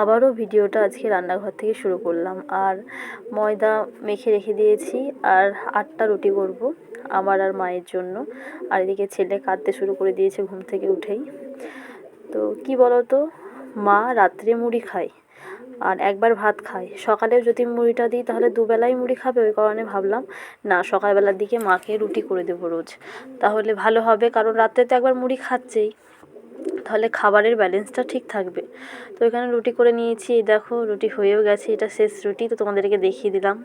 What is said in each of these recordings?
আবারও ভিডিওটা আজকে রান্নাঘর থেকে শুরু করলাম। আর ময়দা মেখে রেখে দিয়েছি, আর আটটা রুটি করব আমার আর মায়ের জন্য। আর এদিকে ছেলে কাঁদতে শুরু করে দিয়েছে ঘুম থেকে উঠেই। তো কি বলো তো মা রাত্রে মুড়ি খায় আর একবার ভাত খায়। সকালেও যদি মুড়িটা দিই, তাহলে দুবেলাই মুড়ি খাবে, ওই কারণে ভাবলাম, না, সকালবেলার দিকে মাকে রুটি করে দেবো রোজ। তাহলে ভালো হবে, কারণ রাত্রে তো একবার মুড়ি খাচ্ছেই। তাহলে খাবারের ব্যালেন্সটা ঠিক থাকবে। তো এখানে রুটি করে নিয়েছি দেখো রুটি হয়েও গেছে, এটা শেষ রুটি, তো তোমাদেরকে দেখিয়ে দিলাম।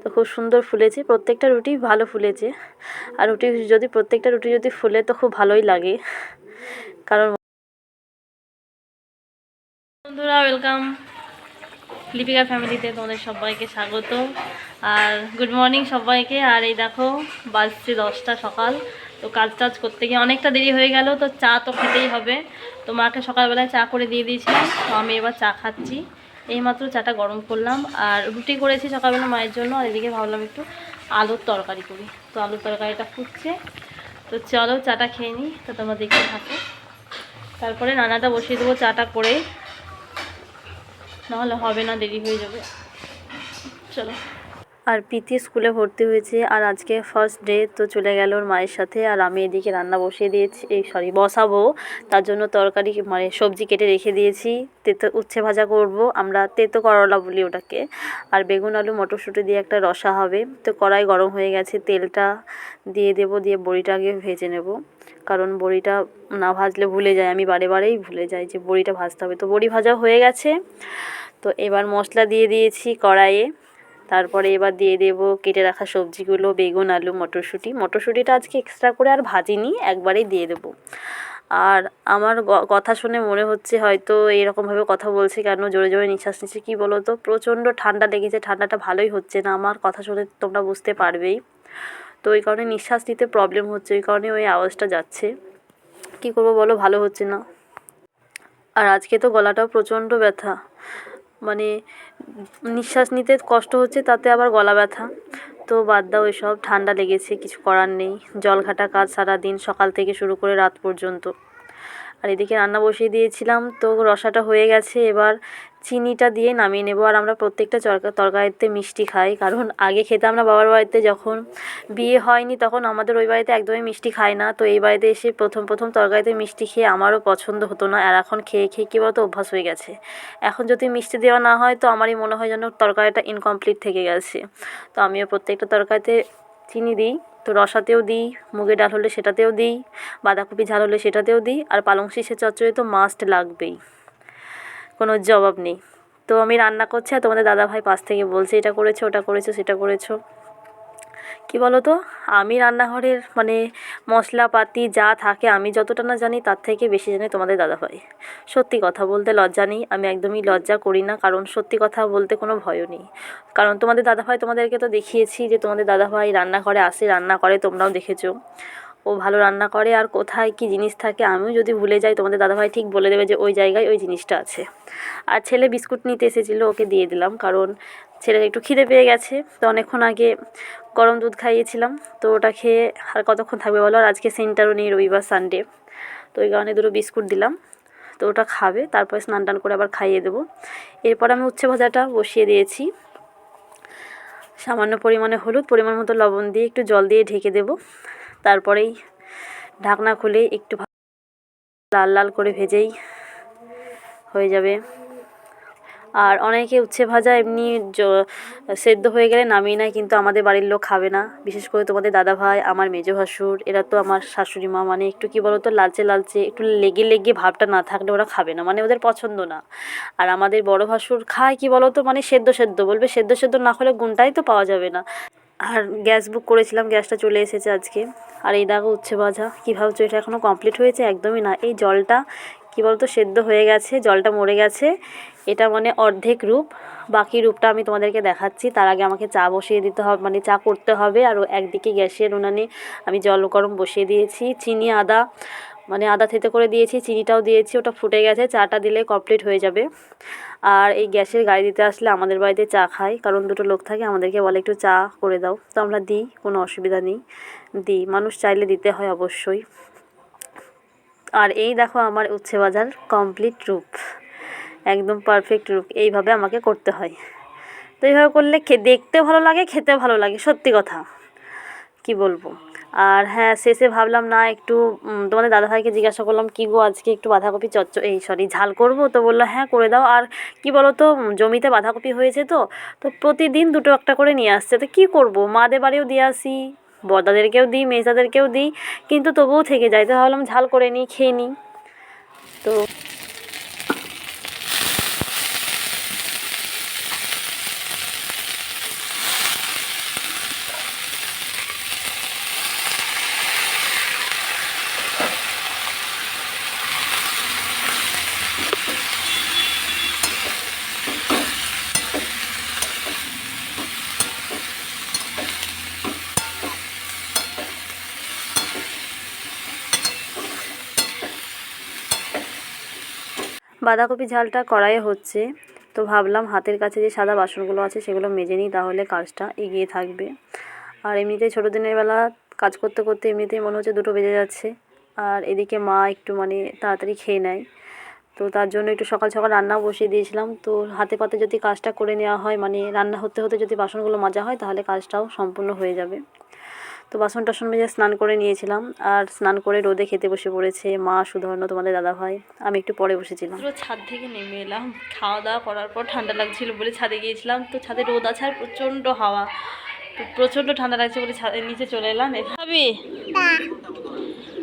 তো খুব সুন্দর ফুলেছে, প্রত্যেকটা রুটি ভালো ফুলেছে। আর রুটি যদি, প্রত্যেকটা রুটি যদি ফুলে তো খুব ভালোই লাগে। কারণ বন্ধুরা ওয়েলকাম লিপিকা ফ্যামিলিতে তোমাদের সবাইকে স্বাগত আর গুড মর্নিং সবাইকে। আর এই দেখো, বাজছে দশটা সকাল। তো কাজ টাজ করতে গিয়ে অনেকটা দেরি হয়ে গেল, তো চা তো খেতেই হবে। তো মাকে সকালবেলায় চা করে দিয়ে দিয়েছিলাম, তো আমি এবার চা খাচ্ছি। এইমাত্র চাটা গরম করলাম, আর রুটি করেছি সকালবেলা মায়ের জন্য, আর এদিকে ভাবলাম একটু আলুর তরকারি করি। তো আলুর তরকারিটা ফুটছে, তো চলো চাটা খেয়ে নিই, তো তোমরা দেখতে থাকো। তারপরে রান্নাটা বসিয়ে দেবো চাটা করে। নাহলে হবে না, দেরি হয়ে যাবে। চলো। আর প্রীতি স্কুলে ভর্তি হয়েছে আর আজকে ফার্স্ট ডে তো চলে গেল ওর মায়ের সাথে আর আমি এদিকে রান্না বসিয়ে দিয়েছি, এই সরি বসাবো। তার জন্য তরকারি মানে সবজি কেটে রেখে দিয়েছি, তেতো, উচ্ছে ভাজা করব, আমরা তেতো করলা বলি ওটাকে। আর বেগুন, আলু, মটরশুঁটি দিয়ে একটা রসা হবে। তো কড়াই গরম হয়ে গেছে, তেলটা দিয়ে দেব, দিয়ে বড়িটা আগে ভেজে নেব। কারণ বড়িটা না ভাজলে ভুলে যায়, আমি বারে বারেই ভুলে যাই যে বড়িটা ভাজতে হবে। তো বড়ি ভাজা হয়ে গেছে। তো এবার মশলা দিয়ে দিয়েছি কড়াইয়ে। তারপরে এবার দিয়ে দেব কেটে রাখা সবজিগুলো, বেগুন, আলু, মটরশুঁটি। মটরশুঁটিটা আজকে এক্সট্রা করে আর ভাজিনি একবারেই দিয়ে দেবো। আর আমার কথা শুনে মনে হচ্ছে হয়তো এরকমভাবে কথা বলছে কেন, জোরে জোরে নিঃশ্বাস নিচ্ছে, কী বলো তো প্রচণ্ড ঠান্ডা লেগেছে, ঠান্ডাটা ভালোই হচ্ছে না আমার, কথা শুনে তোমরা বুঝতে পারবেই। তো ওই কারণে নিঃশ্বাস নিতে প্রবলেম হচ্ছে ওই কারণে ওই আওয়াজটা যাচ্ছে। কী করব বলো, ভালো হচ্ছে না। আর আজকে তো গলাটাও প্রচণ্ড ব্যথা। মানে নিঃশ্বাস নিতে কষ্ট হচ্ছে, তাতে আবার গলা ব্যথা। তো বাদ দাও এসব, ঠান্ডা লেগেছে, কিছু করার নেই। জল ঘাটা কাজ সারাদিন, সকাল থেকে শুরু করে রাত পর্যন্ত। আর এদিকে রান্না বসিয়ে দিয়েছিলাম, তো রসাটা হয়ে গেছে, এবার চিনিটা দিয়ে নামিয়ে নেব। আর আমরা প্রত্যেকটা চরকা তরকারিতে মিষ্টি খাই। কারণ আগে খেতাম না বাবার বাড়িতে যখন বিয়ে হয়নি, তখন আমাদের ওই বাড়িতে একদমই মিষ্টি খায় না। তো এই বাড়িতে এসে প্রথম প্রথম তরকারিতে মিষ্টি খেয়ে আমারও পছন্দ হতো না। আর এখন খেয়ে খেয়ে কী বলতো, অভ্যাস হয়ে গেছে। এখন যদি মিষ্টি দেওয়া না হয়, তো আমারই মনে হয় যেন তরকারিটা ইনকমপ্লিট থেকে গেছে। তো আমিও প্রত্যেকটা তরকারিতে চিনি দিই। তো রসাতেও দিই, মুগের ডাল হলে সেটাতেও দিই, বাঁধাকপি ঝাল হলে সেটাতেও দিই, আর পালং শীষের চচ্চড়ি তো মাস্ট লাগবেই। কোনো জবাব নেই। তো আমি রান্না করছি আর তোমাদের দাদাভাই পাশ থেকে বলছে, এটা করেছ, ওটা করেছ, সেটা করেছ। কী বলো তো আমি রান্নাঘরের মানে মশলাপাতি যা থাকে, আমি যতটা না জানি তার থেকে বেশি জানি তোমাদের দাদাভাই। সত্যি কথা বলতে লজ্জা নেই, আমি একদমই লজ্জা করি না, কারণ সত্যি কথা বলতে কোনো ভয়ও নেই। কারণ তোমাদের দাদাভাই তোমাদেরকে তো দেখিয়েছি যে তোমাদের দাদাভাই রান্নাঘরে আসে, রান্না করে, তোমরাও দেখেছ। ও ভালো রান্না করে আর কোথায় কী জিনিস থাকে আমিও যদি ভুলে যাই, তোমাদের দাদাভাই ঠিক বলে দেবে যে ওই জায়গায় ওই জিনিসটা আছে। আর ছেলে বিস্কুট নিতে এসেছিল, ওকে দিয়ে দিলাম কারণ ছেলের একটু খিদে পেয়ে গেছে। তো অনেকক্ষণ আগে গরম দুধ খাইয়েছিলাম, তো ওটা খেয়ে আর কতক্ষণ থাকবে বলো? আর আজকে সেন্টারও নেই, রবিবার সানডে তো ওই কারণে দুটো বিস্কুট দিলাম, তো ওটা খাবে, তারপরে স্নান টান করে আবার খাইয়ে দেবো। এরপর আমি উচ্ছে ভাজাটা বসিয়ে দিয়েছি। সামান্য পরিমাণে হলুদ, পরিমাণ মতো লবণ দিয়ে একটু জল দিয়ে ঢেকে দেব। তারপরেই ঢাকনা খুলে একটু লাল লাল করে ভেজেই হয়ে যাবে। আর অনেকে উচ্ছে ভাজা এমনি সেদ্ধ হয়ে গেলে নামিয়ে নেয়, কিন্তু আমাদের বাড়ির লোক খাবে না। বিশেষ করে তোমাদের দাদা ভাই, আমার মেজো ভাসুর, এরা তো আমার শাশুড়ি মা মানে একটু কী বলো তো লালচে লালচে, একটু লেগে লেগে ভাবটা না থাকলে ওরা খাবে না মানে ওদের পছন্দ না। আর আমাদের বড় ভাসুর খায় কী বলো তো মানে সেদ্ধ সেদ্ধ, বলবে সেদ্ধ সেদ্ধ না হলে গুণটাই তো পাওয়া যাবে না। আর গ্যাস বুক করেছিলাম, গ্যাসটা চলে এসেছে আজকে। আর এই দেখো উচ্ছে ভাজা কী ভাবছ, এটা এখনও কমপ্লিট হয়েছে? একদমই না। এই জলটা, কী বলতো, সেদ্ধ হয়ে গেছে, জলটা মরে গেছে। এটা মানে অর্ধেক রূপ। বাকি রূপটা আমি তোমাদেরকে দেখাচ্ছি। তার আগে আমাকে চা বসিয়ে দিতে হবে মানে চা করতে হবে। আর একদিকে গ্যাসের উনানে আমি জল গরম বসিয়ে দিয়েছি। চিনি, আদা মানে আদা থেতে করে দিয়েছি, চিনিটাও দিয়েছি, ওটা ফুটে গেছে, চাটা দিলে কমপ্লিট হয়ে যাবে। আর এই গ্যাসের গাড়ি দিতে আসলে আমাদের বাড়িতে চা খাই, কারণ দুটো লোক থাকে, আমাদেরকে বলে একটু চা করে দাও। তো আমরা দিই, কোনো অসুবিধা নেই, দিই। মানুষ চাইলে দিতে হয় অবশ্যই। আর এই দেখো আমার উচ্ছে বাজার কমপ্লিট রূপ, একদম পারফেক্ট রূপ। এইভাবে আমাকে করতে হয়। তো এইভাবে করলে দেখতে ভালো লাগে, খেতে ভালো লাগে, সত্যি কথা। কি বলব? আর হ্যাঁ শেষে ভাবলাম, না, একটু তোমাদের দাদাভাইকে জিজ্ঞাসা করলাম, কি গো আজকে একটু বাঁধাকপি চচ্চ, এই সরি ঝাল করব? তো বলল হ্যাঁ করে দাও। আর কি বলো তো জমিতে বাঁধাকপি হয়েছে তো তো প্রতিদিন দুটো একটা করে নিয়ে আসছে। তো কী করব? মাদের বাড়িও দিয়ে আসি বদাদেরকেও দিই মেজাদেরকেও দিই, কিন্তু তবুও থেকে যায়। তো ভাবলাম, ঝাল করে নিই, খেয়ে নিই। তো বাঁধাকপি ঝালটা কড়াইয়ে হচ্ছে। তো ভাবলাম হাতের কাছে যে সাদা বাসনগুলো আছে সেগুলো মেজে নিই, তাহলে কাজটা এগিয়ে থাকবে। আর এমনিতেই ছোটো দিনের বেলা কাজ করতে করতে এমনিতেই মনে হচ্ছে দুটো বেজে যাচ্ছে। আর এদিকে মা একটু মানে তাড়াতাড়ি খেয়ে নেয়। তো তার জন্য একটু সকাল সকাল রান্নাও বসিয়ে দিয়েছিলাম। তো হাতে পাতে যদি কাজটা করে নেওয়া হয় মানে রান্না হতে হতে যদি বাসনগুলো মাজা হয়, তাহলে কাজটাও সম্পূর্ণ হয়ে যাবে। তো বাসন টাসন মেজে স্নান করে নিয়েছিলাম। আর স্নান করে রোদে খেতে বসে পড়েছে মা সুধর্ণ তোমাদের দাদা ভাই আমি একটু পরে বসেছিলাম। পুরো ছাদ থেকে নেমে এলাম। খাওয়া দাওয়া করার পর ঠান্ডা লাগছিল বলে ছাদে গিয়েছিলাম। তো ছাদে রোদ আছে আর প্রচণ্ড হাওয়া। প্রচণ্ড ঠান্ডা লাগছে বলে ছাদের নিচে চলে এলাম। এভাবে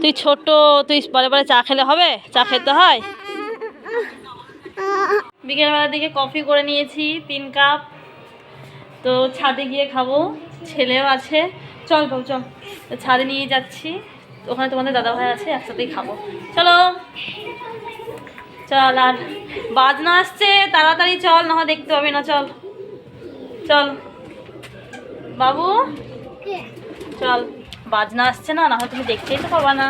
তুই ছোট, তুই বারে বারে চা খেলে হবে? চা খেতে হয়? বিকেলবেলার দিকে কফি করে নিয়েছি, তিন কাপ। তো ছাদে গিয়ে খাব। ছেলেও আছে। চল বল চল। ছাদে নিয়ে যাচ্ছি। ওখানে তোমাদের দাদা ভাই আছে একসাথেই খাব। চলো। চল আর বাজনা আসছে তাড়াতাড়ি চল না দেখতে হবে না চল। চল। বাবু? চল বাজনা আসছে না না হয় তুমি দেখতেই তো পাবা না।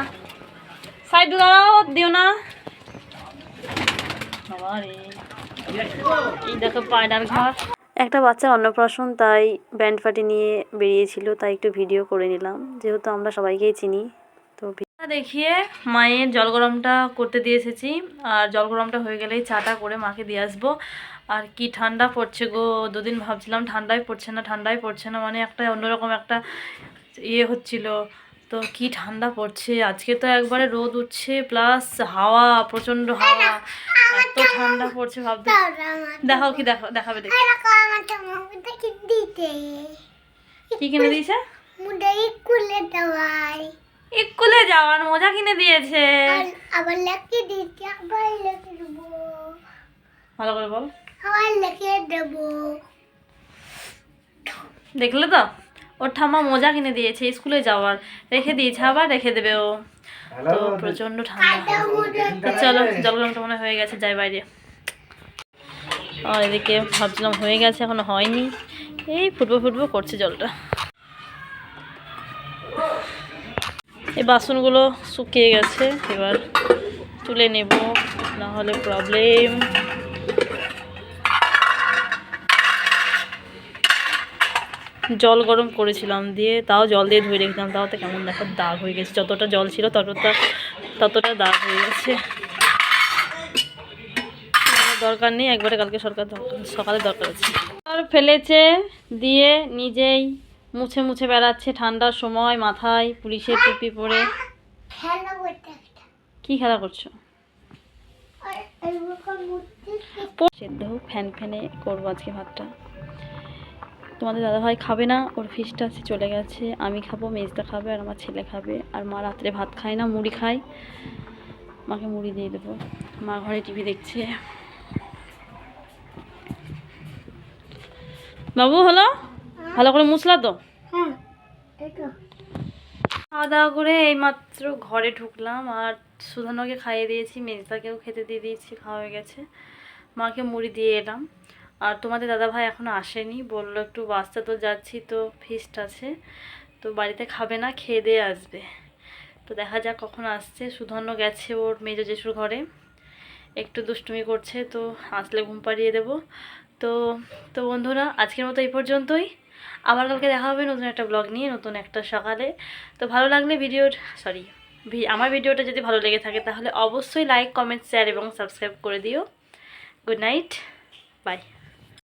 সাইড দাঁড়াও দিও না। এই দেখো পায়রার ঘর। একটা বাচ্চার অন্নপ্রাশন তাই ব্যান্ড পার্টি নিয়ে বেরিয়েছিল, তাই একটু ভিডিও করে নিলাম। যেহেতু আমরা সবাইকেই চিনি, তো দেখিয়ে মায়ের জল গরমটা করতে দিয়ে এসেছি। আর জল গরমটা হয়ে গেলেই চাটা করে মাকে দিয়ে আসব। আর কি ঠান্ডা পড়ছে গো, দুদিন ভাবছিলাম ঠান্ডাই পড়ছে না, ঠান্ডাই পড়ছে না মানে একটা অন্যরকম একটা ইয়ে হচ্ছিল। তো কি ঠান্ডা পড়ছে? আজকে তো একবারে রোদ উঠছে প্লাস হাওয়া প্রচণ্ড হাওয়া এত ঠান্ডা পড়ছে ভাবতে। দেখাও কি দেখো দেখাবে দেখি। কি কিনে দিয়েছে? স্কুলে যাওয়ার মজা কিনে দিয়েছে। আবার লেখে দিতে আবার লেখে দেবো ভালো করে বল। আবার লেখে দেবো। দেখলে তো? ওর ঠাম্মা মজা কিনে দিয়েছে স্কুলে যাওয়ার। রেখে দিয়েছে আবার রেখে দেবে ও। তো প্রচণ্ড ঠান্ডা তো চলো জলগরমটা মনে হয় হয়ে গেছে যাই বাইরে। আর এদিকে ভাবছিলাম হয়ে গেছে এখনও হয়নি। এই ফুটবো ফুটবো করছে জলটা। এই বাসনগুলো শুকিয়ে গেছে এবার তুলে নেব না হলে প্রবলেম জল গরম করেছিলাম দিয়ে তাও জল দিয়ে ধুয়ে রেখেছিলাম। তাও তো কেমন দেখো দাগ হয়ে গেছে। যতটা জল ছিল ততটা ততটা দাগ হয়ে গেছে। দরকার নেই একবারে কালকে সরকার সকালে দরকার আছে। আর ফেলেছে দিয়ে নিজেই মুছে মুছে বেড়াচ্ছে ঠান্ডার সময় মাথায় পুলিশের টুপি পরে। কি খেলা করছ? সেদ্ধ ফ্যান ফ্যানে করব আজকে ভাতটা। তোমাদের দাদাভাই খাবে না, ওর ফিসটা আছে, চলে গেছে। আমি খাব, মেজদা খাবে, আর আমার ছেলে খাবে। আর মা রাত্রে ভাত খায় না, মুড়ি খায়। মাকে মুড়ি দিয়ে দেবো। মা ঘরে টিভি দেখছে। বাবু, হলো? ভালো করে মুছলা তো? খাওয়া দাওয়া করে এইমাত্র ঘরে ঢুকলাম, আর সুধানোকে খাইয়ে দিয়েছি, মেজদাকেও খেতে দিয়ে দিয়েছি, খাওয়া হয়ে গেছে। মাকে মুড়ি দিয়ে এলাম। আর তোমাদের দাদাভাই এখনও আসেনি, বলল একটু বাসতে তো যাচ্ছি তো ফিস্ট আছে, তো বাড়িতে খাবে না, খেয়ে দিয়ে আসবে। তো দেখা যাক কখন আসছে, সুধন্য গেছে ওর মেজো জেঠুর ঘরে, একটু দুষ্টুমি করছে তো আসলে ঘুম পাড়িয়ে দেবো। তো তো বন্ধুরা, আজকের মতো এই পর্যন্তই। আবার কালকে দেখা হবে নতুন একটা ব্লগ নিয়ে, নতুন একটা সকালে। তো ভালো লাগলে ভিডিওর সরি আমার ভিডিওটা যদি ভালো লেগে থাকে তাহলে অবশ্যই লাইক কমেন্ট শেয়ার এবং সাবস্ক্রাইব করে দিও। Good night bye